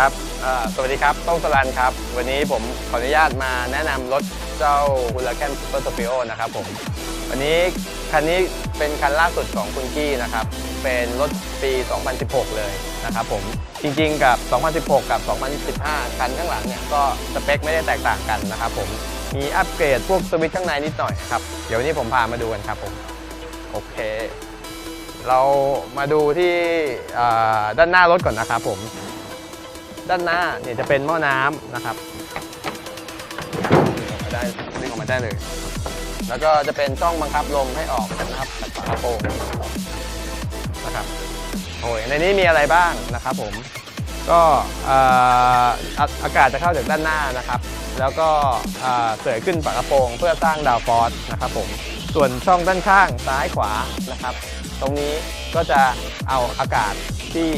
ครับสวัสดีครับต้องสลันครับ วันนี้ผมขออนุญาตมาแนะนำรถเจ้า h u r a c a n Super Scorpio นะครับผมวันนี้คันนี้เป็นคันล่าสุดของคุณกี้นะครับ เป็นรถปี 2016 เลยนะครับผม จริงๆ กับ 2016 กับ 2015 คันข้างหลังเนี่ยก็สเปคไม่ได้แตกต่างกันนะครับผม มีอัปเกรดพวกสวิตช์ข้างในนิดหน่อยครับ เดี๋ยววันนี้ผมพามาดูกันครับผม โอเค เรามาดูที่ด้านหน้ารถก่อนนะครับผม ด้านหน้าเนี่ยจะเป็นหม้อน้ำนะครับออกมาได้ดึงออกมาได้เลย แล้วก็จะเป็นช่องบังคับลมให้ออกนะครับจากฝากระโปรงนะครับโอ้ยในนี้มีอะไรบ้างนะครับผมก็อากาศจะเข้าจากด้านหน้านะครับ แล้วก็เสยขึ้นฝากระโปรงเพื่อสร้างดาวฟอสนะครับผมส่วนช่องด้านข้างซ้ายขวานะครับ ตรงนี้ก็จะเอาอากาศที่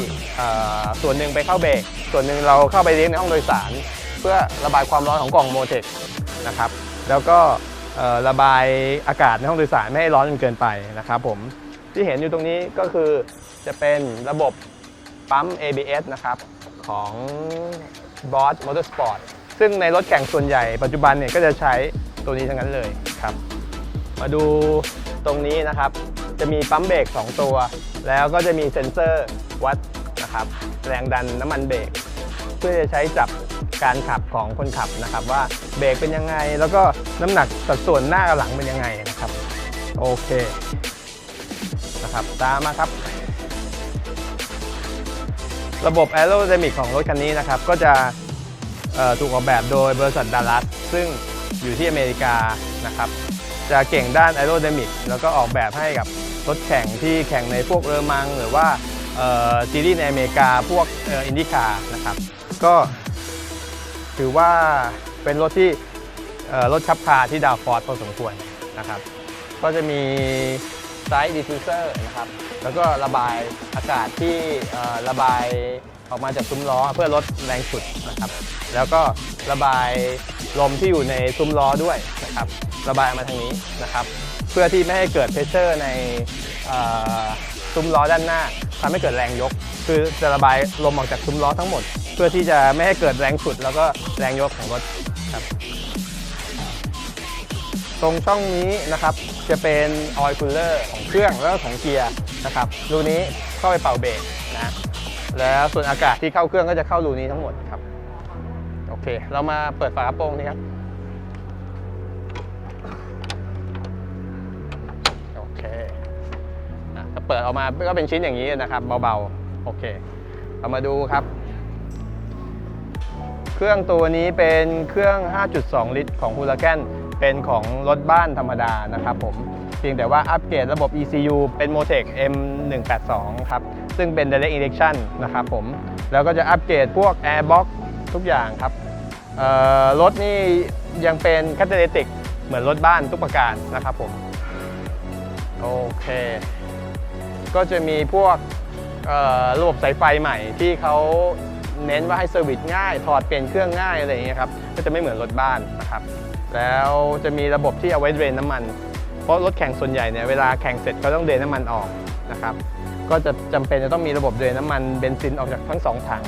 ส่วนหนึ่งไปเข้าเบรก ส่วนหนึ่งเราเข้าไปเลี้ยงในห้องโดยสาร เพื่อระบายความร้อนของกล่องโมเทคนะครับแล้วก็ระบายอากาศในห้องโดยสารไม่ให้ร้อนจนเกินไปนะครับผมที่เห็นอยู่ตรงนี้ก็คือจะเป็นระบบปั๊ม ABS นะครับของ Boss Motorsport ซึ่งในรถแข่งส่วนใหญ่ปัจจุบันเนี่ยก็จะใช้ตัวนี้ทั้งนั้นเลยครับมาดูตรงนี้นะครับ จะมีปั๊มเบรก2 ตัว แล้วก็จะมีเซ็นเซอร์วัด นะครับ แรงดันน้ำมันเบรกเพื่อจะใช้จับการขับของคนขับนะครับ ว่าเบรกเป็นยังไง แล้วก็น้ำหนักสัดส่วนหน้ากับหลังเป็นยังไงนะครับ โอเคนะครับตามมาครับ ระบบ a e r o d y n a m i c ของรถคันนี้นะครับ ก็จะถูกออกแบบโดยบริษัทดัลลัสซึ่งอยู่ที่อเมริกานะครับ จะเก่งด้าน a e r o d y n a m i c แล้วก็ออกแบบให้กับรถแข่งที่แข่งในพวกเรอมัง หรือว่า ซีรีส์ในอเมริกาพวกอินดิคานะครับ ก็ถือว่าเป็นรถที่รถคับคาที่ดาวฟอร์ดพอสมควรนะครับ ก็จะมีไซส์ดิฟฟิวเซอร์นะครับ แล้วก็ระบายอากาศที่ระบายออกมาจากซุ้มล้อเพื่อลดแรงฉุดนะครับ แล้วก็ระบายลมที่อยู่ในซุ้มล้อด้วยนะครับ ระบายมาทางนี้นะครับ เพื่อที่ไม่ให้เกิดเพรสเชอร์ในซุ้มล้อด้านหน้า ทำให้เกิดแรงยก คือจะระบายลมออกจากซุ้มล้อทั้งหมด เพื่อที่จะไม่ให้เกิดแรงฉุด แล้วก็แรงยกของรถครับตรงช่องนี้นะครับจะเป็นออยล์คูลเลอร์ของเครื่องแล้วก็ของเกียร์นะครับรูนี้เข้าไปเป่าเบรกนะแล้วส่วนอากาศที่เข้าเครื่องก็จะเข้ารูนี้ทั้งหมดครับโอเค เรามาเปิดฝากระโปรงนี่ครับโอเคอะถ้าเปิดออกมาก็เป็นชิ้นอย่างนี้นะครับเบาๆโอเคเรามาดูครับ เครื่องตัวนี้เป็นเครื่อง 5.2 ลิตร ของ h u r a c a n เป็นของรถบ้านธรรมดานะครับผมเพียงแต่ว่าอัปเกรดระบบ ECU เป็น Motec M182 ครับ ซึ่งเป็น Direct Injection นะครับผม แล้วก็จะอัปเกรดพวก Airbox ทุกอย่างครับรถนี่ยังเป็น Catalytic เหมือนรถบ้านทุกประการนะครับผม โอเค ก็จะมีพวกระบบสายไฟใหม่ที่เขาเน้นว่าให้เซอร์วิสง่าย ถอดเปลี่ยนเครื่องง่ายอะไรอย่างเงี้ยครับ ก็จะไม่เหมือนรถบ้านนะครับ แล้วจะมีระบบที่เอาไว้เดรนน้ำมัน เพราะรถแข่งส่วนใหญ่เนี่ยเวลาแข่งเสร็จเขาต้องเดรนน้ำมันออกนะครับ ก็จะจำเป็นจะต้องมีระบบเดรนน้ำมันเบนซินออกจากทั้งสองถัง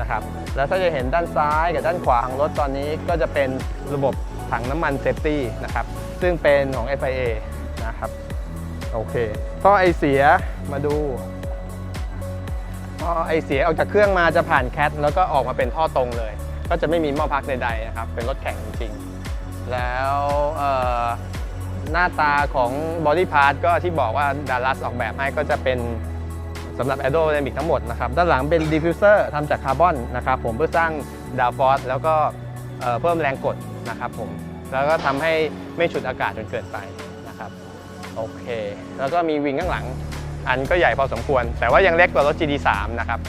นะครับ แล้วถ้าจะเห็นด้านซ้ายกับด้านขวาของรถตอนนี้ก็จะเป็นระบบถังน้ำมันเซฟตี้นะครับ ซึ่งเป็นของ FIA โอเคท่อไอเสียมาดูท่อไอเสียออกจากเครื่องมาจะผ่านแคทแล้วก็ออกมาเป็นท่อตรงเลย ก็จะไม่มีหม้อพักใดๆนะครับ เป็นรถแข่งจริงๆ แล้วหน้าตาของบอดี้พาร์ทก็ที่บอกว่าดารัสออกแบบให้ก็จะเป็นสำหรับ a e r o d y n a m i c ทั้งหมดนะครับด้านหลังเป็นดิฟฟิวเซอร์ทำจากคาร์บอนนะครับผมเพื่อสร้างดาวฟอสแล้วก็เพิ่มแรงกดนะครับผมแล้วก็ทำให้ไม่ฉุดอากาศจนเกินไป โอเค แล้วก็มีวิงข้างหลัง อันก็ใหญ่พอสมควร แต่ว่ายังเล็กกว่ารถ GD3 นะครับ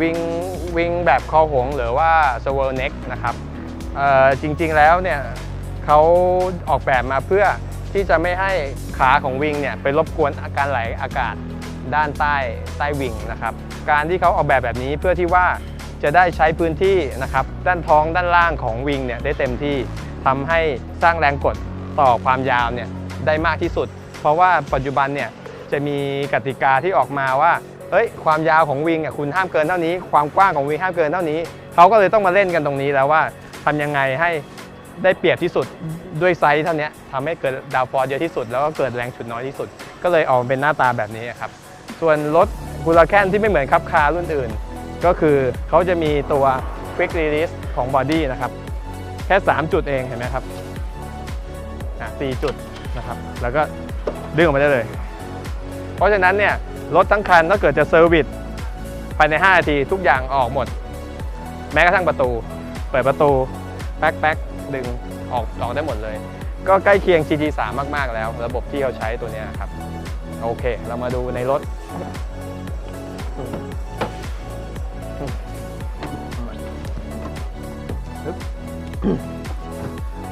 วิงวิงแบบคอหงหรือว่า s w i r l neck นะครับจริงๆแล้วเนี่ยเขาออกแบบมาเพื่อที่จะไม่ให้ขาของวิงเนี่ยไปรบกวนอาการไหลอากาศด้านใต้ใต้วิงนะครับการที่เขาออกแบบแบบนี้เพื่อที่ว่าจะได้ใช้พื้นที่นะครับด้านท้องด้านล่างของวิงเนี่ยได้เต็มที่ ทำให้สร้างแรงกดต่อความยาวเนี่ยได้มากที่สุด เพราะว่าปัจจุบันเนี่ยจะมีกติกาที่ออกมาว่าเฮ้ยความยาวของวิงอะคุณห้ามเกินเท่านี้ ความกว้างของวิงห้ามเกินเท่านี้เขาก็เลยต้องมาเล่นกันตรงนี้แล้วว่าทำยังไงให้ได้เปรียบที่สุดด้วยไซส์เท่านี้ทำให้เกิดดาวฟอร์เยอะที่สุด แล้วก็เกิดแรงฉุดน้อยที่สุด ก็เลยออกเป็นหน้าตาแบบนี้ครับส่วนรถกูลาแคนที่ไม่เหมือนคับคาร์รุ่นอื่น ก็คือเขาจะมีตัว Quick Release ของบอดี้นะครับ แค่ 3 จุดเองเห็นไหมครับอ่จุดนะครับ แล้วก็ดึงออกมาได้เลย เพราะฉะนั้นเนี่ยรถทั้งคันถ้าเกิดจะเซอร์วิสภายใน 5 นาทีทุกอย่างออกหมด แม้กระทั่งประตู เปิดประตู แป๊กแป๊กดึงออกออกได้หมดเลย ก็ใกล้เคียง GT3 มาก ๆ แล้ว ระบบที่เขาใช้ตัวนี้ครับ โอเค เรามาดูในรถ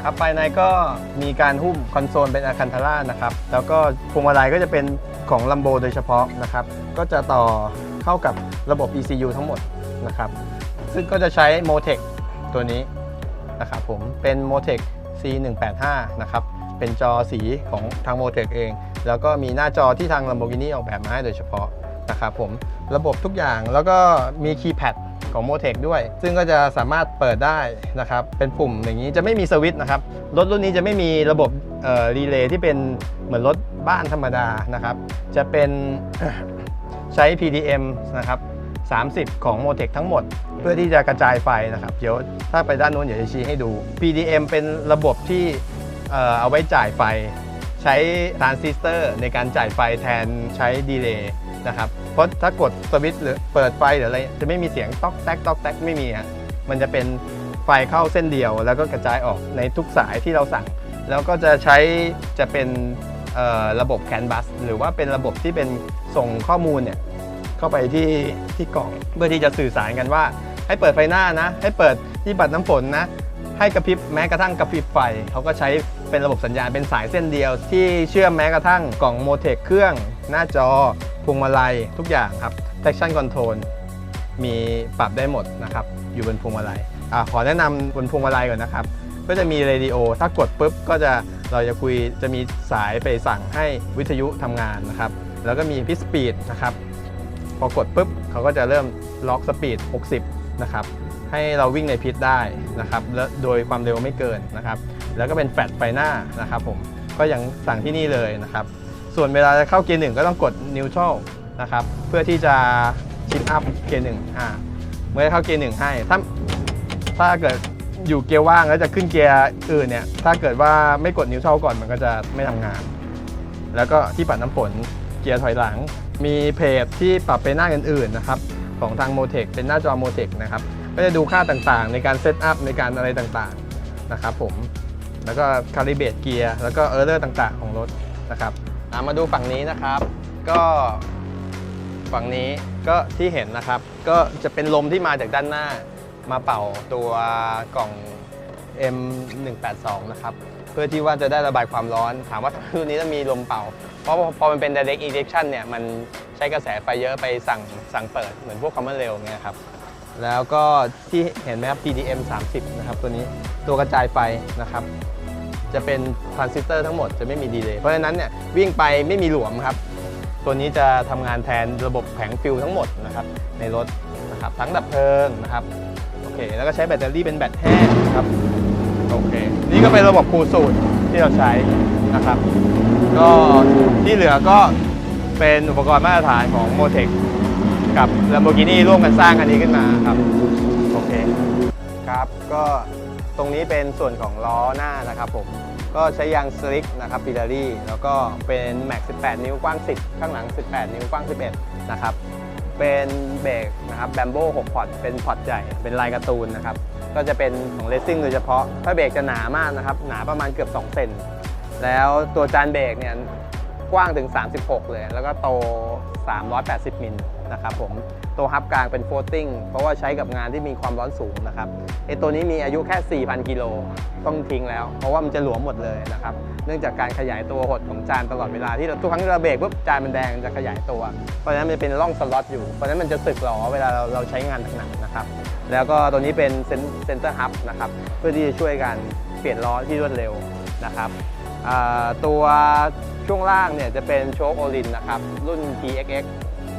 ครับภายในก็มีการหุ้มคอนโซลเป็นอะคันทาร่านะครับ แล้วก็พวงมาลัยก็จะเป็นของลัมโบโดยเฉพาะนะครับ ก็จะต่อเข้ากับระบบ ECU ทั้งหมดนะครับ ซึ่งก็จะใช้ Motec ตัวนี้นะครับผมเป็น Motec C185 นะครับ เป็นจอสีของทาง Motec เอง แล้วก็มีหน้าจอที่ทาง Lamborghini ออกแบบมาให้โดยเฉพาะนะครับผมระบบทุกอย่างแล้วก็มีคีย์แพด ของ Motec ด้วย ซึ่งก็จะสามารถเปิดได้นะครับ เป็นปุ่มอย่างนี้จะไม่มีสวิตช์นะครับ รถรุ่นนี้จะไม่มีระบบรีเลย์ที่เป็นเหมือนรถบ้านธรรมดานะครับ จะเป็นใช้ PDM นะครับ30 ของ Motec ทั้งหมด เพื่อที่จะกระจายไฟนะครับ เดี๋ยวถ้าไปด้านโน้นเดี๋ยวจะชี้ให้ดู PDM เป็นระบบที่เออเอาไว้จ่ายไฟ ใช้ทรานซิสเตอร์ในการจ่ายไฟแทนใช้ดีเลย์นะครับ เพราะถ้ากดสวิตช์หรือเปิดไฟหรืออะไรจะไม่มีเสียงต๊อกแต๊กต๊อกแต๊กไม่มีฮะมันจะเป็นไฟเข้าเส้นเดียว แล้วก็กระจายออกในทุกสายที่เราสั่ง แล้วก็จะใช้จะเป็นระบบ CAN bus หรือว่าเป็นระบบที่เป็นส่งข้อมูลเนี่ยเข้าไปที่ที่กล่องเพื่อที่จะสื่อสารกันว่า ให้เปิดไฟหน้านะ ให้เปิดที่ปัดน้ำฝนนะ ให้กระพริบแม้กระทั่งกระพริบไฟเขาก็ใช้เป็นระบบสัญญาณเป็นสายเส้นเดียว ที่เชื่อมแม้กระทั่งกล่องโมเทคเครื่องหน้าจอ พวงมาลัยทุกอย่างครับ traction control มีปรับได้หมดนะครับ อยู่บนพวงมาลัยอขอแนะนำบนพวงมาลัยก่อนนะครับ ก็จะมีเรดิโอ ถ้ากดปุ๊บก็จะเราจะคุยจะมีสายไปสั่งให้วิทยุทำงานนะครับ แล้วก็มีพิสปีดนะครับ พอกดปุ๊บเขาก็จะเริ่มล็อกสปีด 60 นะครับ ให้เราวิ่งในพิษได้นะครับและโดยความเร็วไม่เกินนะครับ แล้วก็เป็นแฟลชไฟหน้านะครับผม ก็ยังสั่งที่นี่เลยนะครับ ส่วนเวลาจะเข้าเกียร์หนึ่งก็ต้องกด neutral นะครับ เพื่อที่จะชิปอัพเกียร์หนึ่งอ่าเมื่อเข้าเกียร์หนึ่งให้ ถ้าถ้าเกิดอยู่เกียร์ว่างแล้วจะขึ้นเกียร์อื่นเนี่ย ถ้าเกิดว่าไม่กด neutral ก่อนมันก็จะไม่ทำงาน แล้วก็ที่ปัดน้ำฝนเกียร์ถอยหลัง มีเพจที่ปรับไปหน้าอื่นๆนะครับ ของทาง m o t e c เป็นหน้าจอ m o t e c นะครับ ก็จะดูค่าต่างๆ ในการเซตอัพในการอะไรต่างๆนะครับผม แล้วก็คาลิเบตเกียร์แล้วก็เออร์เลอร์ต่างๆ ของรถนะครับ มาดูฝั่งนี้นะครับ ก็ฝั่งนี้ก็ที่เห็นนะครับ ก็จะเป็นลมที่มาจากด้านหน้า มาเป่าตัวกล่อง M182 นะครับ เพื่อที่ว่าจะได้ระบายความร้อน ถามว่ารุ่นนี้จะมีลมเป่า เพราะพอมันเป็น direct injection เนี่ย มันใช้กระแสไฟเยอะไปสั่งสั่งเปิดเหมือนพวกคอมเมอนเรลเนี่ยครับ แล้วก็ที่เห็นไหมครับ PDM 30 นะครับตัวนี้ตัวกระจายไฟนะครับ จะเป็นทรานซิสเตอร์ทั้งหมดจะไม่มีดีเลย์เพราะฉะนั้นเนี่ยวิ่งไปไม่มีหลวมครับ ตัวนี้จะทำงานแทนระบบแผงฟิลทั้งหมดนะครับในรถนะครับทั้งดับเพลิงนะครับโอเคแล้วก็ใช้แบตเตอรี่เป็นแบตแห้งนะครับโอเคนี่ก็เป็นระบบคูลสูตรที่เราใช้นะครับ ก็ที่เหลือก็เป็นอุปกรณ์มาตรฐานของ m o t e c กับ Lamborghini ร่วมกันสร้างอันนี้ขึ้นมาครับ โอเค ครับก็ ตรงนี้เป็นส่วนของล้อหน้านะครับผมก็ใช้ยางสลิกนะครับปิลารี่แล้วก็เป็นแม็ก18 นิ้วกว้าง 10 ข้างหลัง 18 นิ้วกว้าง 11 นะครับ เป็นเบรกนะครับแบมโบ้6พอร์ตเป็นพอร์ตใหญ่เป็นลายการ์ตูนนะครับ ก็จะเป็นของเลสซิ่งโดยเฉพาะ ถ้าเบรกจะหนามากนะครับ หนาประมาณเกือบ 2 เซนแล้วตัวจานเบรกเนี่ยกว้างถึง 36 เลย แล้วก็โต 380 มิล นะครับผมตัวฮับกลางเป็นโฟลติ้งเพราะว่าใช้กับงานที่มีความร้อนสูงนะครับไอตัวนี้มีอายุแค่ 4,000 กิโลต้องทิ้งแล้ว เพราะว่ามันจะหลวมหมดเลยนะครับเนื่องจากการขยายตัวหดของจานตลอดเวลาที่เราทุกครั้งที่เราเบรกปุ๊บจานมันแดงจะขยายตัว เพราะฉะนั้นมันจะเป็นร่องสล็อตอยู่เพราะฉะนั้นมันจะสึกหรอเวลาเราเราใช้งานหนักๆนะครับแล้วก็ตัวนี้เป็นเซนเตอร์ฮับนะครับเพื่อที่จะช่วยกันเปลี่ยนล้อที่รวดเร็วนะครับตัวช่วงล่างเนี่ยจะเป็นโชคโอลินนะครับรุ่น TXX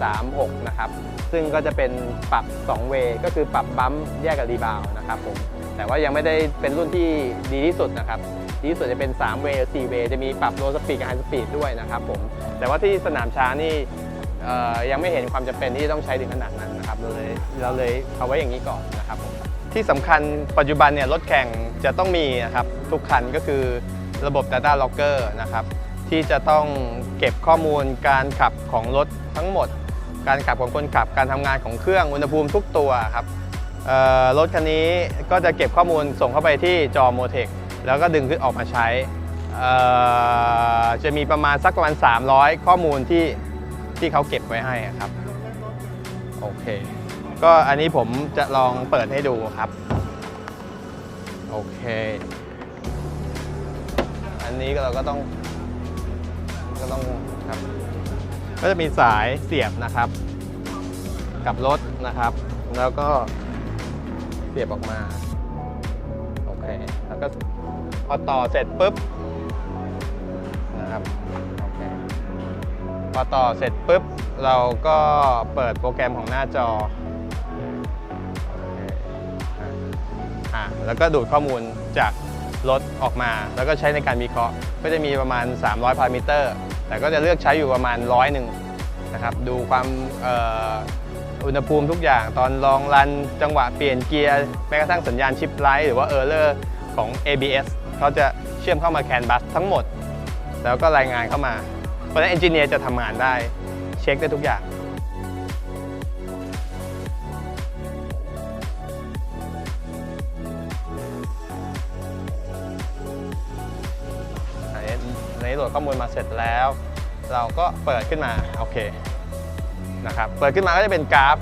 36 นะครับ ซึ่งก็จะเป็นปรับ2เวย์ก็คือปรับบัมป์แยกกับรีบาวนะครับผมแต่ว่ายังไม่ได้เป็นรุ่นที่ดีที่สุดนะครับดีที่สุดจะเป็น3เวย์4เวย์จะมีปรับโลสปีดกับไฮสปีดด้วยนะครับผมแต่ว่าที่สนามช้านี่ยังไม่เห็นความจำเป็นที่ต้องใช้ถึงขนาดนั้นนะครับเราเลยเราเลยเอาไว้อย่างนี้ก่อนนะครับผมที่สำคัญปัจจุบันเนี่ยรถแข่งจะต้องมีนะครับทุกคันก็คือระบบ Data Logger นะครับที่จะต้องเก็บข้อมูลการขับของรถทั้งหมด การขับของคนขับ การทำงานของเครื่องอุณหภูมิทุกตัวครับรถคันนี้ก็จะเก็บข้อมูลส่งเข้าไปที่จอโมเทคแล้วก็ดึงขึ้นออกมาใช้ จะมีประมาณสักประมาณ 300 ข้อมูลที่ที่เขาเก็บไว้ให้ครับ โอเค ก็อันนี้ผมจะลองเปิดให้ดูครับ โอเค อันนี้เราก็ต้องก็ต้องครับ ก็จะมีสายเสียบนะครับ กับรถนะครับ แล้วก็เสียบออกมา โอเค แล้วก็พอต่อเสร็จปุ๊บนะครับโอเคพอต่อเสร็จปุ๊บ เราก็เปิดโปรแกรมของหน้าจอโอเคอะแล้วก็ดูดข้อมูลจากรถออกมา แล้วก็ใช้ในการวิเคราะห์ ก็จะมีประมาณ 300พารามิเตอร์ แต่ก็จะเลือกใช้อยู่ประมาณร้อยหนึ่งนะครับดูความอุณหภูมิทุกอย่างตอนลองรันจังหวะเปลี่ยนเกียร์แม้กระทั่งสัญญาณชิปไลท์หรือว่าเออร์เลอร์ของ ABS เขาจะเชื่อมเข้ามาแคนบัสทั้งหมด แล้วก็รายงานเข้ามา เพราะฉะนั้นเอนจิเนียร์จะทำงานได้ เช็คได้ทุกอย่าง ในโหลดข้อมูลมาเสร็จแล้ว เราก็เปิดขึ้นมาโอเคนะครับเปิดขึ้นมาก็จะเป็นกราฟ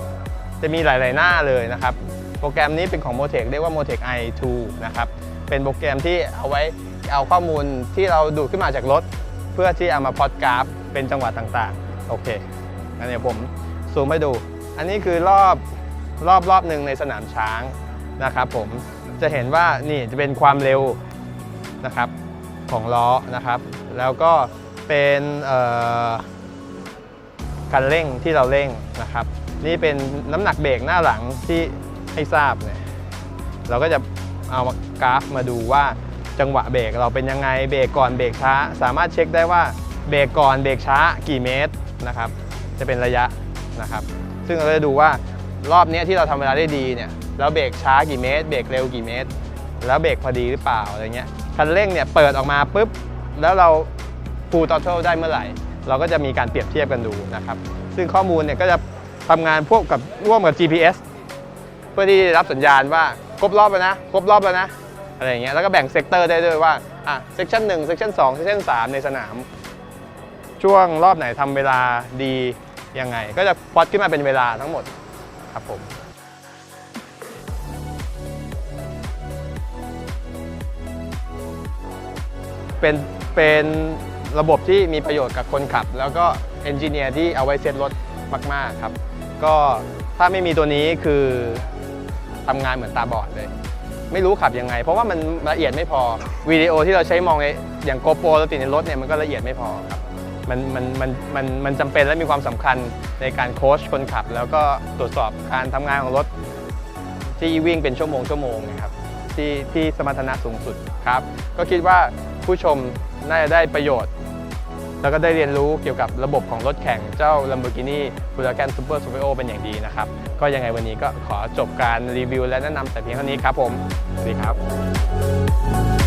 จะมีหลาย ๆ หน้าเลยนะครับ โปรแกรมนี้เป็นของ Motec เรียกว่า Motec i2 นะครับเป็นโปรแกรมที่เอาไว้เอาข้อมูลที่เราดูดขึ้นมาจากรถ เพื่อที่เอามาพอดกราฟ เป็นจังหวะต่างๆโอเคอันนี้ผมซูมให้ดู อันนี้คือรอบรอบรอบหนึ่งในสนามช้างนะครับผมจะเห็นว่านี่จะเป็นความเร็วนะครับ ของล้อนะครับ แล้วก็เป็นเอ่อคันเร่งที่เราเร่งนะครับ นี่เป็นน้ำหนักเบรกหน้าหลังที่ให้ทราบเนี่ยเราก็จะเอากราฟมาดูว่าจังหวะเบรกเราเป็นยังไงเบรกก่อนเบรกช้า สามารถเช็คได้ว่าเบรกก่อนเบรกช้ากี่เมตรนะครับ จะเป็นระยะนะครับ ซึ่งเราจะดูว่ารอบนี้ที่เราทำเวลาได้ดีเนี่ยแล้วเบรกช้ากี่เมตร เบรกเร็วกี่เมตร แล้วเบรกพอดีหรือเปล่าอะไรเงี้ย คันเร่งเนี่ยเปิดออกมาปุ๊บ แล้วเรา full throttle ได้เมื่อไหร่ เราก็จะมีการเปรียบเทียบกันดูนะครับ ซึ่งข้อมูลเนี่ยก็จะทำงานพวกกับร่วมกับ GPS เพื่อที่จะรับสัญญาณว่าครบรอบแล้วนะครบรอบแล้วนะอะไรอย่างเงี้ยแล้วก็แบ่งเซกเตอร์ได้ด้วยว่าอะเซกชัน1เซกชัน2เซกชัน3ในสนาม ช่วงรอบไหนทำเวลาดียังไง ก็จะพอดขึ้นมาเป็นเวลาทั้งหมดครับผม เป็นเป็นระบบที่มีประโยชน์กับคนขับ แล้วก็เอนจิเนียร์ที่เอาไว้เซตรถมาก ๆ ครับ ก็ถ้าไม่มีตัวนี้คือทำงานเหมือนตาบอดเลย ไม่รู้ขับยังไง เพราะว่ามันละเอียดไม่พอวิดีโอที่เราใช้มองในอย่างโกโปรเราติดในรถเนี่ยมันก็ละเอียดไม่พอครับมันมันมันมันมันจำเป็นและมีความสำคัญในการโค้ชคนขับ แล้วก็ตรวจสอบการทำงานของรถ ที่วิ่งเป็นชั่วโมงชั่วโมงนะครับที่ที่สมรรถนะสูงสุดครับ ก็คิดว่า ผู้ชมน่าจะได้ประโยชน์ แล้วก็ได้เรียนรู้เกี่ยวกับระบบของรถแข่งเจ้า Lamborghini Huracan Super Superio เป็นอย่างดีนะครับ ก็ยังไงวันนี้ก็ขอจบการรีวิวและแนะนำแต่เพียงเท่านี้ครับผม สวัสดีครับ